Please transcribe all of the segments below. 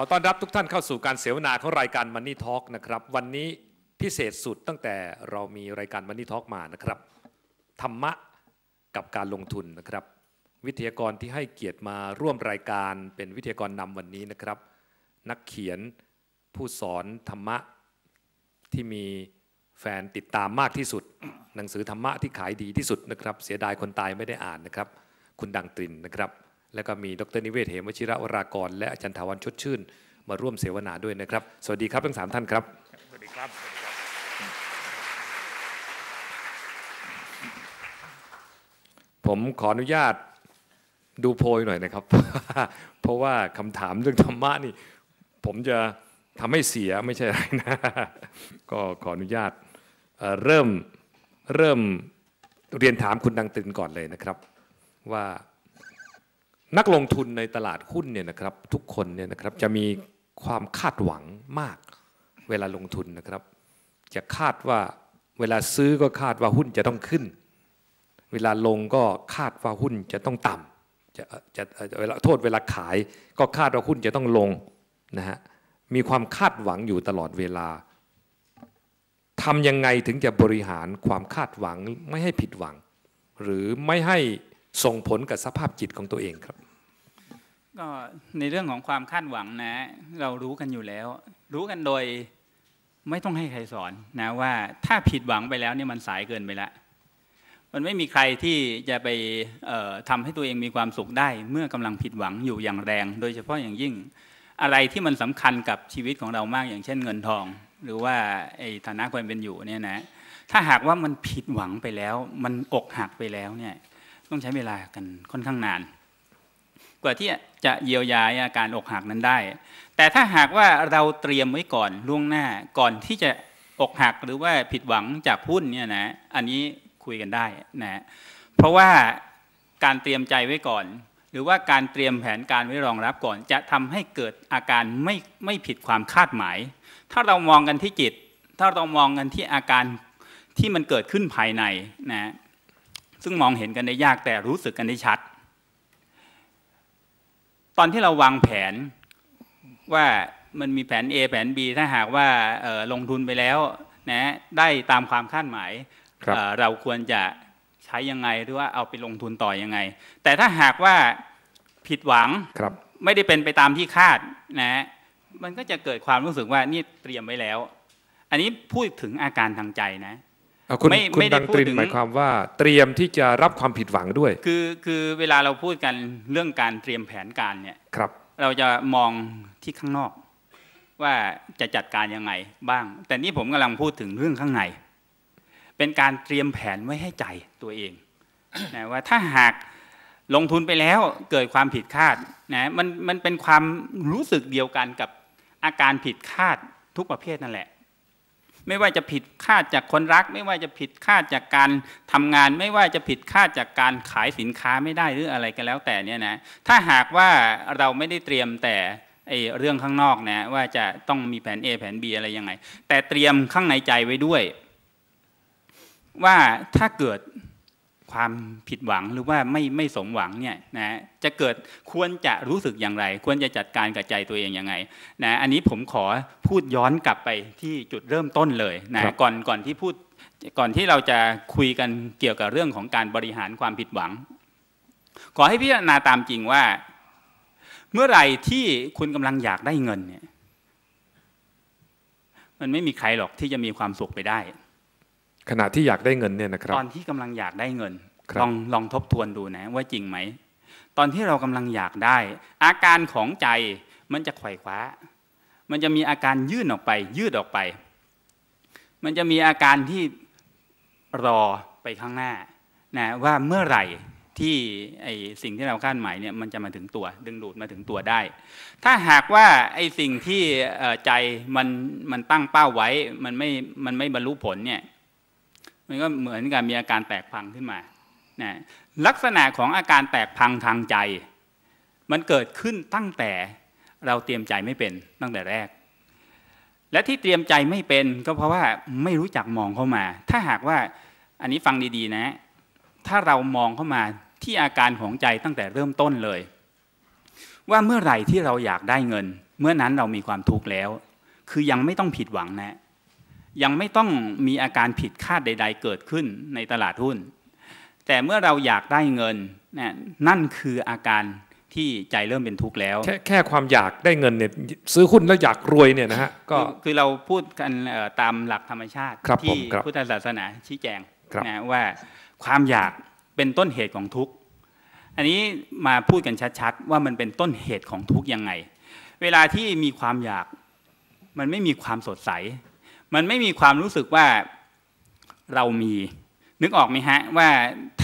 ขอต้อนรับทุกท่านเข้าสู่การเสวนาของรายการ Money Talk นะครับ วันนี้พิเศษสุดตั้งแต่เรามีรายการ Money Talk มานะครับ ธรรมะกับการลงทุนนะครับ วิทยากรที่ให้เกียรติมาร่วมรายการเป็นวิทยากรนำวันนี้นะครับ นักเขียนผู้สอนธรรมะที่มีแฟนติดตามมากที่สุด หนังสือธรรมะที่ขายดีที่สุดนะครับ เสียดายคนตายไม่ได้อ่านนะครับ คุณดังตรินนะครับ แล้วก็มีดรนิเวศเหมวชิระวรากร และอาจารย์ถาวันชดชื่น มาร่วมเสวนาด้วยนะครับ สวัสดีครับทั้งสามท่านครับ สวัสดีครับ ผมขออนุญาตดูโพยหน่อยนะครับ เพราะว่าคำถามเรื่องธรรมะนี่ ผมจะทำให้เสียไม่ใช่อะไรนะ ก็ขออนุญาตเอ่อเริ่มเริ่มเรียนถามคุณดังตรินก่อนเลยนะครับ ว่า นักลงทุนในตลาดหุ้นเนี่ยนะครับทุกคนเนี่ยนะครับจะมีความคาดหวังมากเวลาลงทุนนะครับ จะคาดว่าเวลาซื้อก็คาดว่าหุ้นจะต้องขึ้น เวลาลงก็คาดว่าหุ้นจะต้องต่ำจะจะเอ่อเวลาโทษเวลาขายก็คาดว่าหุ้นจะต้องลงนะฮะมีความคาดหวังอยู่ตลอดเวลาทำยังไงถึงจะบริหารความคาดหวังไม่ให้ผิดหวัง หรือไม่ให้ส่งผลกับสภาพจิตของตัวเองครับ ก็ในเรื่องของความคาดหวังนะ เรารู้กันอยู่แล้ว รู้กันโดยไม่ต้องให้ใครสอนนะว่าถ้าผิดหวังไปแล้วเนี่ยมันสายเกินไปล้วมันไม่มีใครที่จะไปเอ่อทำให้ตัวเองมีความสุขได้ เมื่อกำลังผิดหวังอยู่อย่างแรง โดยเฉพาะอย่างยิ่ง อะไรที่มันสำคัญกับชีวิตของเรามากอย่างเช่นเงินทอง หรือว่าไอ้ฐานะความเป็นอยู่เนี่ยนะถ้าหากว่ามันผิดหวังไปแล้ว มันอกหักไปแล้วเนี่ยต้องใช้เวลากันค่อนข้างนาน กว่าที่จะเยียวยาอาการอกหักนั้นได้ แต่ถ้าหากว่าเราเตรียมไว้ก่อนล่วงหน้าก่อนที่จะอกหักหรือว่าผิดหวังจากหุ้นเนี่ยนะอันนี้คุยกันได้นะเพราะว่าการเตรียมใจไว้ก่อน หรือว่าการเตรียมแผนการไว้รองรับก่อน จะทำให้เกิดอาการไม่ไม่ผิดความคาดหมาย ถ้าเรามองกันที่จิต ถ้าเรามองกันที่อาการที่มันเกิดขึ้นภายในนะซึ่งมองเห็นกันได้ยากแต่รู้สึกกันได้ชัด ตอนที่เราวางแผนว่ามันมีแผน A แผน B ถ้าหากว่าเอ่อลงทุนไปแล้วนะได้ตามความคาดหมายครับเอ่อเราควรจะใช้ยังไงหรือว่าเอาไปลงทุนต่อยังไง แต่ถ้าหากว่าผิดหวังครับไม่ได้เป็นไปตามที่คาดนะมันก็จะเกิดความรู้สึกว่านี่เตรียมไว้แล้ว อันนี้พูดถึงอาการทางใจนะเอา คุณไม่คุณไม่ได้ดังตรินพูดถึงหมายความว่าเตรียมที่จะรับความผิดหวังด้วย คือคือเวลาเราพูดกันเรื่องการเตรียมแผนการเนี่ยครับเราจะมองที่ข้างนอก ว่าจะจัดการยังไงบ้าง แต่นี่ผมกำลังพูดถึงเรื่องข้างใน เป็นการเตรียมแผนไว้ให้ใจตัวเองนะว่าถ้าหากลงทุนไปแล้วเกิดความผิดคาดนะมันมันเป็นความรู้สึกเดียวกันกับอาการผิดคาดทุกประเภทนั่นแหละ ไม่ว่าจะผิดคาดจากคนรัก ไม่ว่าจะผิดคาดจากการทำงาน ไม่ว่าจะผิดคาดจากการขายสินค้าไม่ได้หรืออะไรก็แล้วแต่เนี่ยนะถ้าหากว่าเราไม่ได้เตรียมแต่ไอ้เรื่องข้างนอกนะว่าจะต้องมีแผน A แผน B อะไรยังไง แต่เตรียมข้างในใจไว้ด้วย ว่าถ้าเกิด ความผิดหวังหรือว่าไม่ไม่สมหวังเนี่ยนะจะเกิดควรจะรู้สึกอย่างไร ควรจะจัดการกับใจตัวเองยังไงนะอันนี้ผมขอพูดย้อนกลับไปที่จุดเริ่มต้นเลยนะครับก่อนก่อนที่พูดก่อนที่เราจะคุยกันเกี่ยวกับเรื่องของการบริหารความผิดหวัง ขอให้พิจารณาตามจริงว่า เมื่อไหร่ที่คุณกำลังอยากได้เงินเนี่ยมันไม่มีใครหรอกที่จะมีความสุขไปได้ ขณะที่อยากได้เงินเนี่ยนะครับ ตอนที่กำลังอยากได้เงินครับลองลองทบทวนดูนะว่าจริงไหม ตอนที่เรากำลังอยากได้ อาการของใจมันจะไขว่คว้า มันจะมีอาการยื่นออกไป ยืดออกไป มันจะมีอาการที่รอไปข้างหน้านะว่าเมื่อไหร่ที่ไอสิ่งที่เราคาดหมายเนี่ยมันจะมาถึงตัว ดึงดูดมาถึงตัวได้ ถ้าหากว่าไอสิ่งที่เอ่อใจมันมันตั้งเป้าไว้มันไม่มันไม่บรรลุผลเนี่ย มันก็เหมือนกับมีอาการแตกพังขึ้นมานะลักษณะของอาการแตกพังทางใจ มันเกิดขึ้นตั้งแต่เราเตรียมใจไม่เป็นตั้งแต่แรก และที่เตรียมใจไม่เป็นก็เพราะว่าไม่รู้จักมองเข้ามา ถ้าหากว่าอันนี้ฟังดีๆนะ ถ้าเรามองเข้ามาที่อาการของใจตั้งแต่เริ่มต้นเลย ว่าเมื่อไหร่ที่เราอยากได้เงิน เมื่อนั้นเรามีความทุกข์แล้ว คือยังไม่ต้องผิดหวังนะ ยังไม่ต้องมีอาการผิดคาดใด ๆ เกิดขึ้นในตลาดหุ้น แต่เมื่อเราอยากได้เงินนะนั่นคืออาการที่ใจเริ่มเป็นทุกข์แล้วแค่แค่ความอยากได้เงินเนี่ยซื้อหุ้นแล้วอยากรวยเนี่ยนะฮะก็คือคือเราพูดกันเอ่อตามหลักธรรมชาติครับผที่มครับพุทธศาสนาชี้แจงครับนะว่าความอยากเป็นต้นเหตุของทุกข์อันนี้มาพูดกันชัดๆ ว่ามันเป็นต้นเหตุของทุกข์ยังไง เวลาที่มีความอยากมันไม่มีความสดใส มันไม่มีความรู้สึกว่าเรามี นึกออกไหมฮะว่า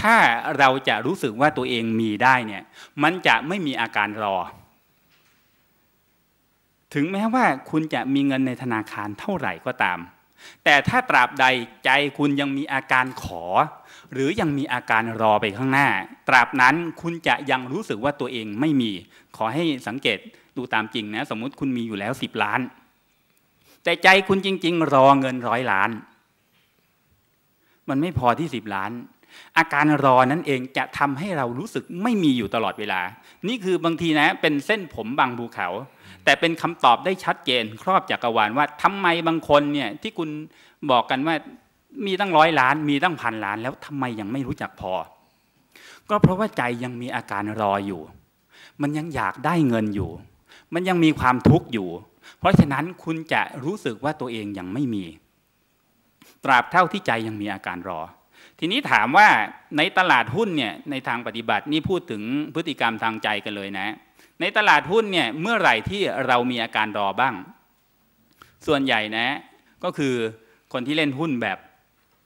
ถ้าเราจะรู้สึกว่าตัวเองมีได้เนี่ย มันจะไม่มีอาการรอ ถึงแม้ว่าคุณจะมีเงินในธนาคารเท่าไหร่ก็ตาม แต่ถ้าตราบใดใจคุณยังมีอาการขอ หรือยังมีอาการรอไปข้างหน้า ตราบนั้นคุณจะยังรู้สึกว่าตัวเองไม่มี ขอให้สังเกตดูตามจริงนะ สมมติคุณมีอยู่แล้วสิบล้าน แต่ใจคุณจริง ๆ รอเงินร้อยล้าน มันไม่พอที่สิบล้าน อาการรอนั้นเองจะทำให้เรารู้สึกไม่มีอยู่ตลอดเวลา นี่คือบางทีนะเป็นเส้นผมบางภูเขา แต่เป็นคำตอบได้ชัดเจน ครอบจักรวาลว่าทำไมบางคนเนี่ยที่คุณบอกกันว่ามีตั้งร้อยล้าน มีตั้งพันล้าน แล้วทำไมยังไม่รู้จักพอ ก็เพราะว่าใจยังมีอาการรออยู่ มันยังอยากได้เงินอยู่ มันยังมีความทุกข์อยู่ เพราะฉะนั้นคุณจะรู้สึกว่าตัวเองยังไม่มี ตราบเท่าที่ใจยังมีอาการรอ ทีนี้ถามว่าในตลาดหุ้นเนี่ยในทางปฏิบัตินี่พูดถึงพฤติกรรมทางใจกันเลยนะ ในตลาดหุ้นเนี่ยเมื่อไหร่ที่เรามีอาการรอบ้าง ส่วนใหญ่นะ ก็คือคนที่เล่นหุ้นแบบ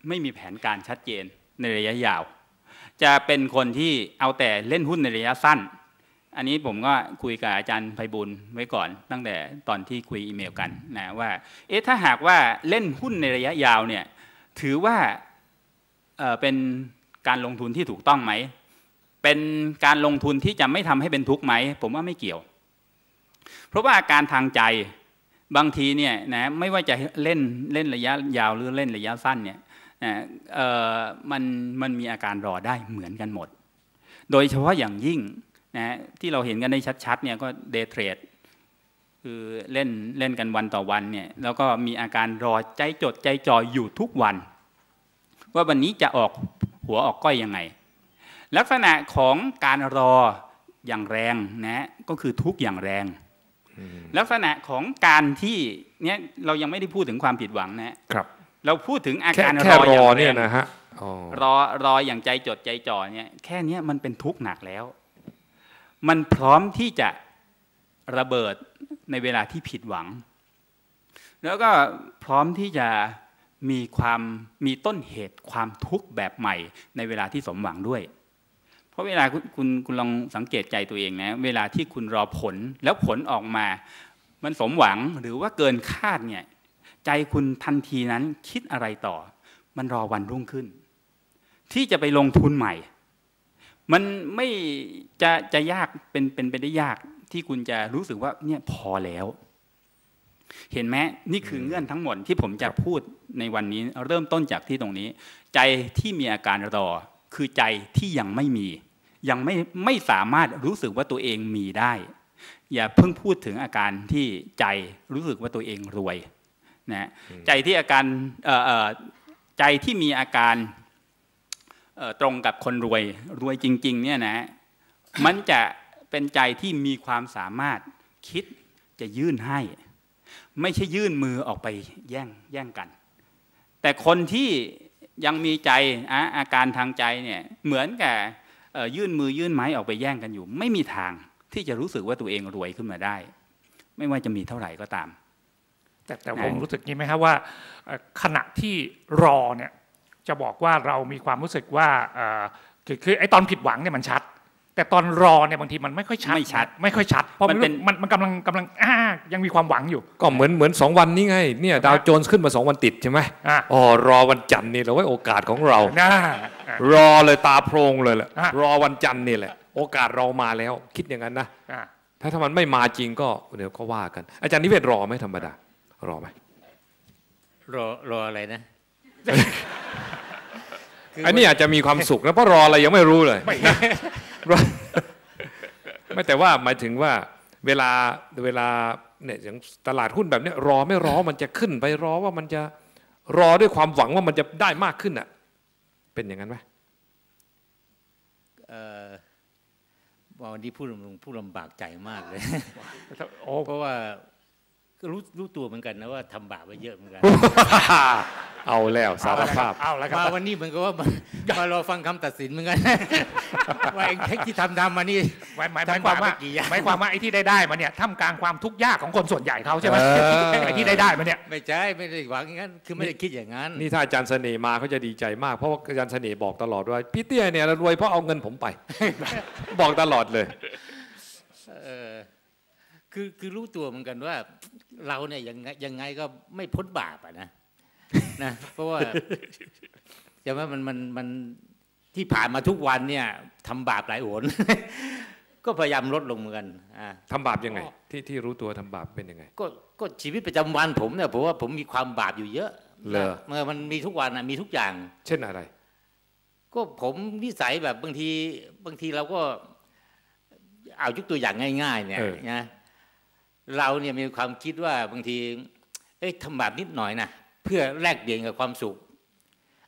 ไม่มีแผนการชัดเจนในระยะยาว จะเป็นคนที่เอาแต่เล่นหุ้นในระยะสั้น อันนี้ผมก็คุยกับอาจารย์ไพบุญไว้ก่อน ตั้งแต่ตอนที่คุยอีเมลกันนะว่าเอ๊ะถ้าหากว่าเล่นหุ้นในระยะยาวเนี่ยถือว่าเเป็นการลงทุนที่ถูกต้องไหม เป็นการลงทุนที่จะไม่ทำให้เป็นทุกข์ไหม ผมว่าไม่เกี่ยว เพราะว่าอาการทางใจบางทีเนี่ยนะไม่ว่าจะเล่นเล่นระยะยาวหรือเล่นระยะสั้นเนี่ยนะมันมันมีอาการรอได้เหมือนกันหมด โดยเฉพาะอย่างยิ่ง นะที่เราเห็นกันได้ชัดๆเนี่ยก็เดย์เทรดคือเล่นเล่นกันวันต่อวันเนี่ยแล้วก็มีอาการรอใจจดใจจ่ออยู่ทุกวัน ว่าวันนี้จะออกหัวออกก้อยยังไง ลักษณะของการรออย่างแรงนะก็คือทุกข์อย่างแรง ลักษณะของการที่เนี่ยเรายังไม่ได้พูดถึงความผิดหวังนะครับ เราพูดถึงอาแค่การแค่รอรอย่าองแรเนี่ยงนะฮะอ๋อรอรออย่างใจจดใจจ่อเนี่ยแค่เนี้ยมันเป็นทุกข์หนักแล้ว มันพร้อมที่จะระเบิดในเวลาที่ผิดหวัง แล้วก็พร้อมที่จะมีความมีต้นเหตุความทุกข์แบบใหม่ ในเวลาที่สมหวังด้วย เพราะเวลาคุณคุณลองสังเกตใจตัวเองนะเวลาที่คุณรอผลแล้วผลออกมา มันสมหวังหรือว่าเกินคาดเนี่ยใจคุณทันทีนั้นคิดอะไรต่อ มันรอวันรุ่งขึ้น ที่จะไปลงทุนใหม่ มันไม่จะจะยากเป็นเป็นไปได้ยากที่คุณจะรู้สึกว่าเนี่ยพอแล้ว เห็นไหมนี่คือเงื่อนทั้งหมดที่ผมจะพูดในวันนี้เริ่มต้นจากที่ตรงนี้ ใจที่มีอาการรอ คือใจที่ยังไม่มี ยังไม่ไม่สามารถรู้สึกว่าตัวเองมีได้ อย่าเพิ่งพูดถึงอาการที่ใจรู้สึกว่าตัวเองรวยนะใจที่อาการเอ่อเอ่อใจที่มีอาการเอ่อ ตรงกับคนรวยรวยจริงๆเนี่ยนะมันจะเป็นใจที่มีความสามารถคิดจะยื่นให้ ไม่ใช่ยื่นมือออกไปแย่งแย่งกัน แต่คนที่ยังมีใจออาการทางใจเนี่ยเหมือนกับยื่นมือยื่นไม้ออกไปแย่งกันอยู่ ไม่มีทางที่จะรู้สึกว่าตัวเองรวยขึ้นมาได้ ไม่ว่าจะมีเท่าไหร่ก็ตาม แต่แต่ผมรู้สึกนี้ไหมครับว่าขณะที่รอเนี่ย จะบอกว่าเรามีความรู้สึกว่าเอ่อคือคือไอ้ตอนผิดหวังเนี่ยมันชัด แต่ตอนรอเนี่ยบางทีมันไม่ค่อยชัด ไม่ชัดนะไม่ค่อยชัดเพราะมัมันนเป็นมันมันกำลังกำลังอ่ายังมีความหวังอยู่ ก็เหมือนเหมือนสองวันนี้ไงเนี่ยดาวโจนส์ขึ้นมาสองวันติดใช่ไหมอ่าอ๋อรอวันจันทร์นี่เราไว้โอกาสของเราน่ารอเลยตาโพรงเลยแหละอะรอวันจันทร์นี่แหละโอกาสเรามาแล้ว คิดอย่างนั้นนะอ่าถ้าถ้ามันไม่มาจริงก็เดี๋ยวก็ว่ากัน อาจารย์นิเวศรอไหมธรรมดารอไหมรอรออะไรนะคื อันนี้อาจจะมีความสุขนะเพราะรออะไรยังไม่รู้เลยไม่รอไม่แต่ว่าหมายถึงว่าเวลาเวลาเนี่ยอย่างตลาดหุ้นแบบเนี้ยรอไม่รอมันจะขึ้นไปรอว่ามันจะรอด้วยความหวังว่ามันจะได้มากขึ้นอะเป็นอย่างนั้นไหมเอ่อวันนี้พูดลงพูดลำบากใจมากเลยโอ้เพราะว่า ก็รู้รู้ตัวเหมือนกันนะว่าทำบาปไว้เยอะเหมือนกัน เอาแล้วสารภาพเอาแล้วคมารับวันนี้เหมือนกับว่ามามารอฟังคำตัดสินเหมือนกันว่าไอ้เทคที่ทำทำมานี่หมายหมายหมายความว่าทำบาปไปกี่อย่างหมายความว่าไอ้ที่ได้ได้มาเนี่ยท่ามกลางความทุกข์ยากของคนส่วนใหญ่เขาใช่ไหมเออไอ้ที่ได้ได้มาเนี่ยไม่ใช่ไม่ได้หวังอย่างนั้นคือไม่ได้คิดอย่างนั้นนี่ถ้าอาจารย์เสน่ห์มาเขาจะดีใจมากเพราะว่าอาจารย์เสน่ห์บอกตลอดว่าพี่เตี้ยเนี่ยรวยเพราะเอาเงินผมไป บอกตลอดเลยเออ คือคือรู้ตัวเหมือนกันว่า เราเนี่ยยังไงยังไงก็ไม่พ้นบาปอะนะนะเพราะว่าจะว่ามันมันมันที่ผ่านมาทุกวันเนี่ยทำบาปหลายโหนก็พยายามลดลงเหมือนกันอ่าทำบาปยังไง ที่ที่รู้ตัวทำบาปเป็นยังไง ก็ก็ชีวิตประจำวันผมเนี่ยผมว่าผมมีความบาปอยู่เยอะเหรอเมื่อมันมีทุกวันนะมีทุกอย่าง เช่นอะไร ก็ผมนิสัยแบบบางทีบางทีเราก็เอายกตัวอย่างง่าย ๆ เนี่ยเออนะ เราเนี่ยมีความคิดว่าบางที เอ้ยทำบาปนิดหน่อยนะเพื่อแลกเปลี่ยนกับความสุข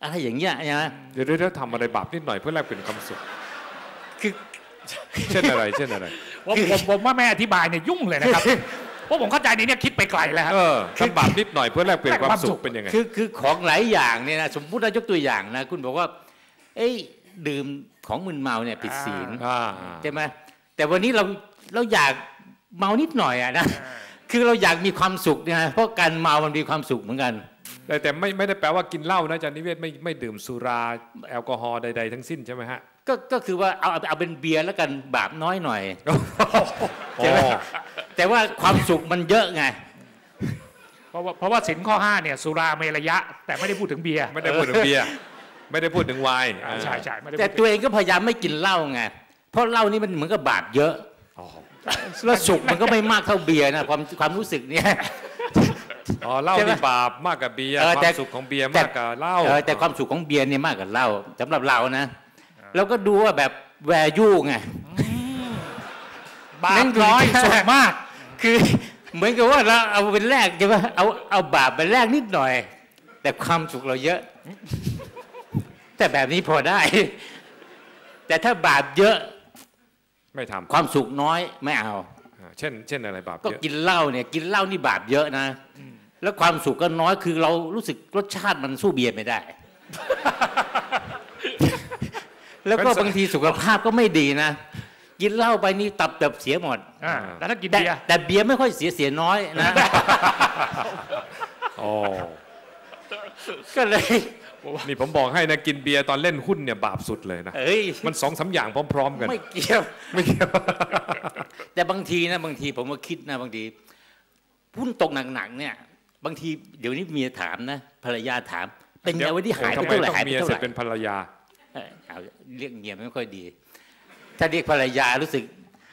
อะไรอย่างเงี้ยนะเดี๋ยวเดี๋ยวเดี๋ยวทำอะไรบาปนิดหน่อยเพื่อแลกเปลี่ยนความสุข คือเช่นอะไร เช่นอะไรผมผมผมว่าแม่อธิบายเนี่ยยุ่งเลยนะครับเพราะผมเข้าใจในเนี่ยคิดไปไกลแล้วครับเออทำบาปนิดหน่อยเพื่อแลกเปลี่ยนความสุขเป็นยังไงคือคือของหลายอย่างเนี่ยนะสมมติเรายกตัวอย่างนะคุณบอกว่า เอ้ยดื่มของมึนเมาเนี่ยผิดศีลอ่าใช่ไหมแต่วันนี้เราเราอยาก เมานิดหน่อยอะนะคือเราอยากมีความสุขนะเพราะการเมามันมีความสุขเหมือนกันแต่แต่ไม่ไม่ได้แปลว่ากินเหล้านะอาจารย์นิเวศไม่ไม่ดื่มสุราแอลกอฮอล์ใดๆทั้งสิ้นใช่ไหมฮะก็ก็คือว่าเอาเอาเอาเป็นเบียร์แล้วกันบาปน้อยหน่อยใช่ไหมอ๋อแต่ว่าความสุขมันเยอะไงเพราะว่าเพราะว่าสินข้อห้าเนี่ยสุราเมรยะ แต่ไม่ได้พูดถึงเบียร์ไม่ได้พูดถึงเบียร์ไม่ได้พูดถึงไวน์อ่าใช่ใช่ไม่ได้แต่พูดตัวเองก็พยายามไม่กินเหล้าไงเพราะเหล้านี่มันเหมือนกับบาปเยอะอ๋อ แล้วสุขมันก็ไม่มากเท่าเบียร์นะความความรู้สึกเนี่ยอ๋อเหล้าใช่ไหมนี่บาปมากกว่าเบียร์เออคแต่วามสุขของเบียร์มากกว่าเหล้าเออแต่ความสุขของเบียร์เนี่ยมากกว่าเหล้าสำหรับเรานะเราก็ดูว่าแบบแวร์ยูไงบาปน้อยสุขมาก คือเหมือนกับว่าเราเอาเป็นแรกใช่ไหมเอาเอาบาปเป็นแรกนิดหน่อย แต่ความสุขเราเยอะ แต่แบบนี้พอได้ แต่ถ้าบาปเยอะ ไม่ทำความสุขน้อยไม่เอาอ่าเช่น เช่นอะไรบาปก็เยอะกินเหล้าเนี่ยกินเหล้านี่บาปเยอะนะ แล้วความสุขก็น้อยคือเรารู้สึกรสชาติมันสู้เบียร์ไม่ได้ แล้วก็บางทีสุขภาพก็ไม่ดีนะกินเหล้าไปนี่ตับแบบเสียหมดอ่าแล้วถ้ากินแต่เบียร์แต่เบียร์ไม่ค่อยเสียเสียน้อยนะอ๋อก็เลย นี่ผมบอกให้นะกินเบียร์ตอนเล่นหุ้นเนี่ยบาปสุดเลยนะเอ้ยมันสองสามอย่างพร้อม ๆ กัน ไม่เกี่ยวไม่เกี่ยวแต่บางทีนะบางทีผมก็คิดนะบางทีหุ้นตกหนักๆเนี่ย บางทีเดี๋ยวนี้เมียถามนะภรรยาถาม เป็นไงวันที่หายไปทำไมเท่าไหร่ต้องหายไปเมียเท่าเสไหร็จร่เป็นภรรยาเออเอาเรียกเมียไม่ค่อยดี ถ้าเรียกภรรยารู้สึก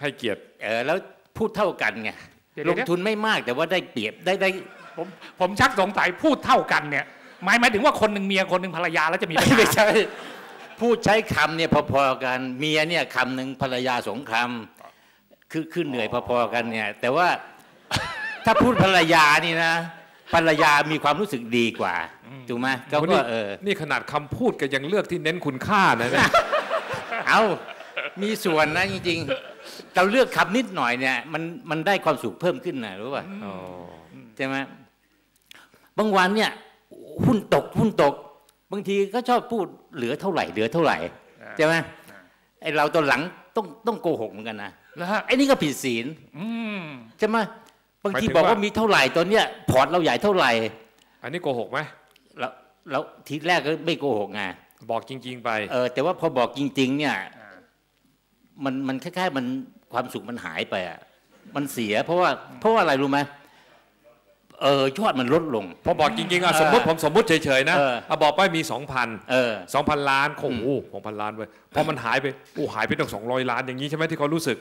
ให้เกียรติเออแล้วพูดเท่ากันไงเดี๋ยวลงทุนไม่มากแต่ว่าได้เปรียบได้ได้ผมผมชักสงสัยพูดเท่ากันเนี่ย หมายหมายถึงว่าคนหนึ่งเมียคนหนึ่งภรรยาแล้วจะมีปัญหา ไม่ใช่ พูดใช้คำเนี่ยพอๆกันเมียเนี่ยคำหนึ่งภรรยาสองคำคือคือเหนื่อยพอๆกันเนี่ยแต่ว่าถ้าพูดภรรยานี่นะภรรยามีความรู้สึกดีกว่าถูกไหมเขาโอ้ก็นี่เออนี่ขนาดคำพูดก็ยังเลือกที่เน้นคุณค่านะเนี่ยเอามีส่วนนะจริงๆ เราเลือกคำนิดหน่อยเนี่ยมันมันได้ความสุขเพิ่มขึ้นนะรู้ป่ะอ๋อใช่ไหมบางวันเนี่ย หุ้นตกหุ้นตก บางทีก็ชอบพูดเหลือเท่าไหร่เหลือเท่าไหร่ใช่ไหมไอเราตอนหลังต้องต้องโกหกเหมือนกันนะแล้วฮะไอ้นี่ก็ผิดศีลอืมใช่ไหมบางทีบอกว่ามีเท่าไหร่ตอนเนี้ยพอร์ตเราใหญ่เท่าไหร่ อันนี้โกหกไหมเราเราทีแรกก็ไม่โกหกไงบอกจริง ๆ ไป เออ แต่ว่าพอบอกจริง ๆ เนี่ย มันมันคล้ายๆมันความสุขมันหายไปอะมันเสีย เพราะว่าเพราะว่าอะไรรู้ไหม เออยอดมันลดลง พอบอกจริงๆอะเออสมมติผมสมมติเฉยๆนะเออเอาบอกไปมี 2,000เออ2,000 ล้านโอ้โหของพันล้านเว้ยพอมันหายไปโอ้หายไปตั้ง200 ล้านอย่างนี้ใช่ไหมที่เขารู้สึก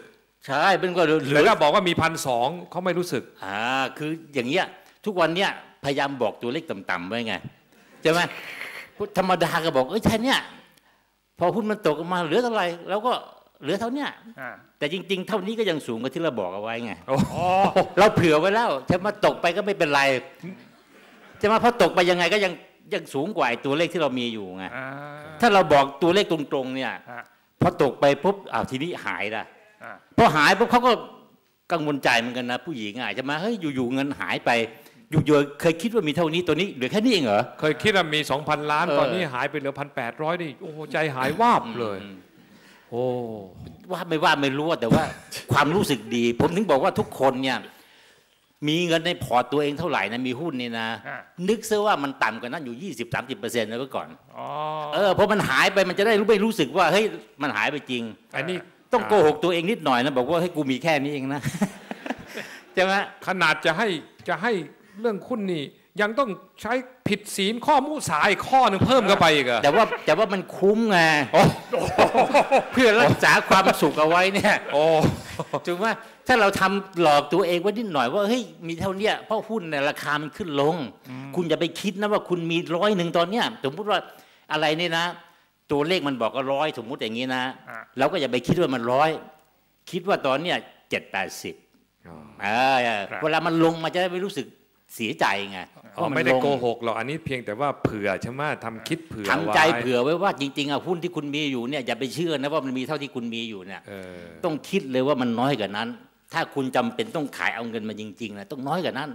ใช่เป็นก็เหลืหรืออถ้าบอกว่ามีพันสองเขาไม่รู้สึกอ่าคืออย่างเงี้ยทุกวันเนี้ยพยายามบอกตัวเลขต่ำๆไว้ไงใช่ไหมธรรมดาก็บอกเอ้ยใช่เนี่ยพอหุ้นมันตกออกมาเหลือเท่าไหร่แล้วก็ เหลือเท่าเนี้ยอ่าแต่จริง ๆ เท่านี้ก็ยังสูงกว่าที่เราบอกเอาไว้ไงโอ้อ๋อเราเผื่อไว้แล้วจะมาตกไปก็ไม่เป็นไรจะมาพอตกไปยังไงก็ยังยังสูงกว่าไอ้ตัวเลขที่เรามีอยู่ไงอ่าถ้าเราบอกตัวเลขตรงๆ เนี่ยอ่าพอตกไปปุ๊บอ้าวทีนี้หายละอ่าพอหายปุ๊บเขาก็กังวลใจเหมือนกันนะ ผู้หญิงอาจจะมาเฮ้ยอยู่ๆเงินหายไปอยู่ๆเคยคิดว่ามีเท่านี้ตัวนี้เหลือแค่นี้เองเหรอเคยคิดว่ามี 2,000 ล้านเออตอนนี้หายไปเหลือพันแปดร้อยนี่โอ้โหใจหายวาบเลยอืม โอ้ว่าไม่ว่าไม่รู้อะแต่ว่า ความรู้สึกดี ผมถึงบอกว่าทุกคนเนี่ยมีเงินในพอร์ตตัวเองเท่าไหร่นะมีหุ้นนี่นะอ่านึกซะว่ามันต่ำกว่านั้นอยู่ 20-30%เปอร์เซ็นต์นะเมื่อก่อนอ๋อเออพอมันหายไปมันจะได้รู้ไม่รู้สึกว่าเฮ้ยมันหายไปจริง อันนี้ต้องโกหกตัวเองนิดหน่อยนะบอกว่าให้ยกูมีแค่นี้เองนะใช่ไหมขนาดจะให้จะให้เรื่องคุณนี่ ยังต้องใช้ผิดศีลข้อมุสาอีกข้อหนึ่งเพิ่มเข้าไปอีกเหรอแต่ว่าแต่ว่ามันคุ้มไงโอ้เพื่อรักษาความสุขเอาไว้เนี่ยโอ้ถูกไหมถ้าเราทำหลอกตัวเองไว้นิดหน่อยว่าเฮ้ยมีเท่าเนี้ยเพราะหุ้นเนี่ยราคามันขึ้นลง คุณอย่าไปคิดนะว่าคุณมีร้อยหนึ่งตอนเนี้ยสมมติว่าอะไรเนี่ยนะ ตัวเลขมันบอกก็ร้อยสมมุติอย่างนี้นะอ่าเราก็อย่าไปคิดว่ามันร้อยคิดว่าตอนเนี้ยเจ็ดแปดสิบเออเวลามันลงมันจะได้ไม่รู้สึก เสียใจไงอ๋อไม่ได้โกหกหรอกอันนี้เพียงแต่ว่าเผื่อใช่ไหมทำคิดเผื่อทำใจไว้เผื่อไว้ว่าจริงๆอะหุ้นที่คุณมีอยู่เนี่ยอย่าไปเชื่อนะว่ามันมีเท่าที่คุณมีอยู่เนี่ยเออต้องคิดเลยว่ามันน้อยกว่านั้น ถ้าคุณจำเป็นต้องขายเอาเงินมาจริงๆนะต้องน้อยกว่านั้น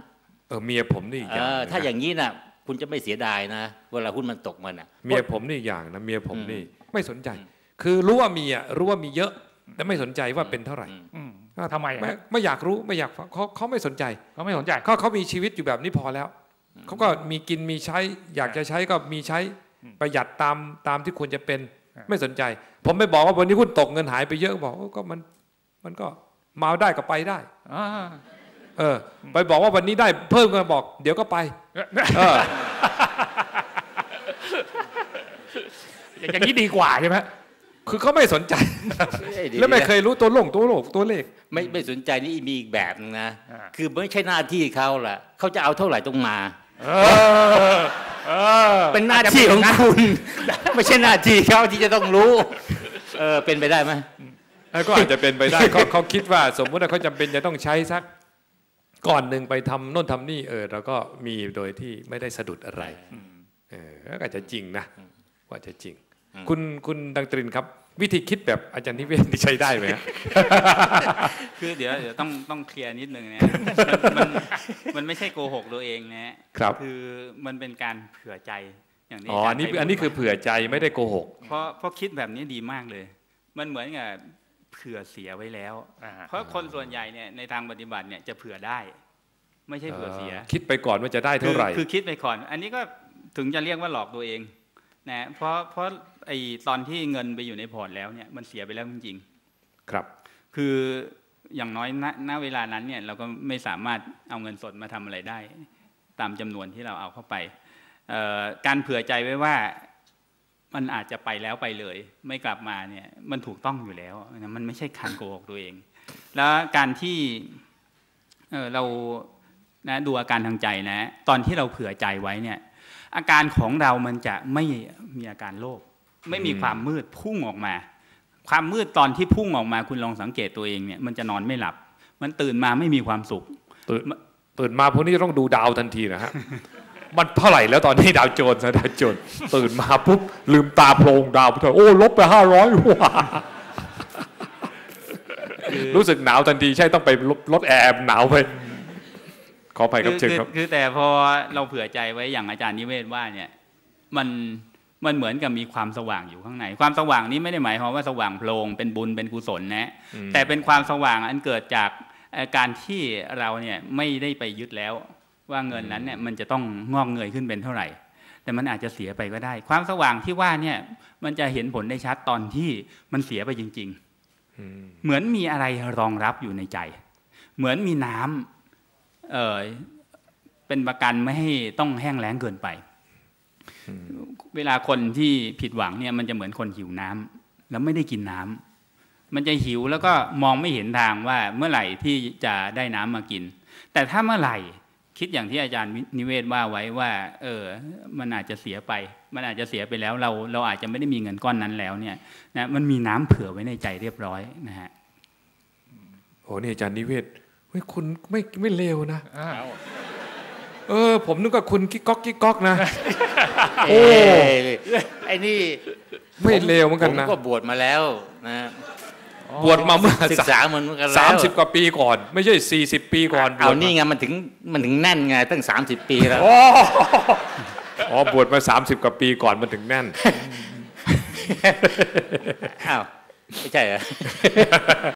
เออเมียผมนี่อีกเออย่างอนะถ้าอย่างนี้นะคุณจะไม่เสียดายนะ เวลาหุ้นมันตกมันอะ เมียผมนี่อีกอย่างนะเมียผมนี่ไม่สนใจ คือรู้ว่ามีอะรู้ว่ามีเยอะแต่ไม่สนใจว่าเป็นเท่าไหร่อืม ทำไมอะไม่ไม่อยากรู้ไม่อยากฟังเขาเขาไม่สนใจเขาไม่สนใจเขาเขามีชีวิตอยู่แบบนี้พอแล้วเขาก็มีกินมีใช้ อยากจะใช้ก็มีใช้ประหยัดตามตามที่ควรจะเป็นอ่าไม่สนใจ ผมไปบอกว่าวันนี้หุ้นตกเงินหายไปเยอะบอกว่าก็มันมันก็มาได้ก็ไปได้อ่าเออ ไปบอกว่าวันนี้ได้เพิ่มก็บอก เดี๋ยวก็ไปเอออย่างนี้ดีกว่าใช่ไหม คือเขาไม่สนใจเอ้ยดีแล้วไม่นะเคยรู้ตัวลงตัวโลกตัวเลข ไม่ไม่สนใจนี่มีอีกแบบนึงนะอ่าคือไม่ใช่หน้าที่เขาล่ะเขาจะเอาเท่าไหร่ต้องมาเออเออเป็นหน้าที่ของคุณ ไม่ใช่หน้าที่เขาที่จะต้องรู้ เออเป็นไปได้ไหมก็อาจจะเป็นไปได้เขาเขาคิดว่า สมมุติว่าเขาจำเป็นจะต้องใช้สักก่อนหนึ่งไปทำโน่นทำนี่เออเราก็มีโดยที่ไม่ได้สะดุดอะไรเออก็อาจจะจริงนะว่าจะจริง คุณคุณดังตรินครับ วิธีคิดแบบอาจารย์นิเวศน์นี่ใช้ได้ไหมฮะคือเดี๋ยวเดี๋ยวต้องต้องเคลียร์นิดนึงนะมันมันมันไม่ใช่โกหกตัวเองนะฮะครับคือมันเป็นการเผื่อใจอย่างที่อ๋ออันนี้าจารย์อันนี้คือเผื่อใจไม่ได้โกหก เพราะเพราะคิดแบบนี้ดีมากเลย มันเหมือนกับเผื่อเสียไว้แล้วอ่าเพราะคนส่วนใหญ่เนี่ยในทางปฏิบัติเนี่ยจะเผื่อได้ ไม่ใช่เผื่อเสีย คิดไปก่อนว่าจะได้คืเท่าไหร่ คือคิดไปก่อน อันนี้ก็ถึงจะเรียกว่าหลอกตัวเอง นะเพราะเพราะไอ้ตอนที่เงินไปอยู่ในพอร์ตแล้วเนี่ยมันเสียไปแล้วจริงครับๆคืออย่างน้อยณณเวลานั้นเนี่ยเราก็ไม่สามารถเอาเงินสดมาทำอะไรได้ ตามจำนวนที่เราเอาเข้าไปเอ่อการเผื่อใจไว้ว่ามันอาจจะไปแล้วไปเลย ไม่กลับมาเนี่ยมันถูกต้องอยู่แล้วนะมันไม่ใช่การโกหกตัวเอง แล้วการที่เอ่อเรานะดูอาการทางใจนะ ตอนที่เราเผื่อใจไว้เนี่ย อาการของเรามันจะไม่มีอาการโลภไม่มีความมืดพุ่งออกมา ความมืดตอนที่พุ่งออกมาคุณลองสังเกตตัวเองเนี่ยมันจะนอนไม่หลับ มันตื่นมาไม่มีความสุข ตื่นตื่นมาพวกนี้ต้องดูดาวทันทีนะฮะมันเท่าไหร่แล้วตอนนี้ดาวโจนส์นะดาวโจนส์ตื่นมาปุ๊บลืมตาโพลงดาวเถอะโอ้ลบไปห้าร้อยว้ารู้สึกหนาวทันทีใช่ต้องไปลดลดแอร์หนาวไป ขอไปครับคือเชิญคือครับคือแต่พอเราเผื่อใจไว้อย่างอาจารย์นิเวศว่าเนี่ยมันมันเหมือนกับมีความสว่างอยู่ข้างใน ความสว่างนี้ไม่ได้หมายความว่าสว่างโพลงเป็นบุญเป็นกุศลนะอืมแต่เป็นความสว่างอันเกิดจากเอ่อการที่เราเนี่ยไม่ได้ไปยึดแล้วว่าเงินนั้นเนี่ยมันจะต้องงอกเงยขึ้นเป็นเท่าไหร่ แต่มันอาจจะเสียไปก็ได้ ความสว่างที่ว่าเนี่ยมันจะเห็นผลได้ชัดตอนที่มันเสียไปจริง ๆ เหมือนมีอะไรรองรับอยู่ในใจ เหมือนมีน้ำ เออเป็นประกันไม่ให้ต้องแห้งแล้งเกินไป เวลาคนที่ผิดหวังเนี่ยมันจะเหมือนคนหิวน้ำแล้วไม่ได้กินน้ำมันจะหิวแล้วก็มองไม่เห็นทางว่าเมื่อไหร่ที่จะได้น้ำมากิน แต่ถ้าเมื่อไหร่คิดอย่างที่อาจารย์นิเวศว่าไว้ว่า เออ มันอาจจะเสียไป มันอาจจะเสียไปแล้ว เราเราอาจจะไม่ได้มีเงินก้อนนั้นแล้วเนี่ยนะมันมีน้ำเผื่อไว้ในใจเรียบร้อยนะฮะโอ้นี่อาจารย์นิเวศเฮ้ยคุณไม่ไม่เลวนะอ่าเออ ผมนึกว่าคุณกิ๊กก๊อกกิ๊กก๊อกนะโอ้ไอ้นี่ ไม่เลวเหมือนกันนะผมก็บวชมาแล้วนะบวชมาเมื่อศึกษามันเหมือนกันแล้วสามสิบกว่าปีก่อน ไม่ใช่สี่สิบปีก่อนเอาบวชมนี่ไงมันถึงมันถึงแน่นไงตั้ง30ปีแล้วอ๋อบวชมาสามสิบกว่าปีก่อนมันถึงแน่นอ้าวไม่ใช่เหรอ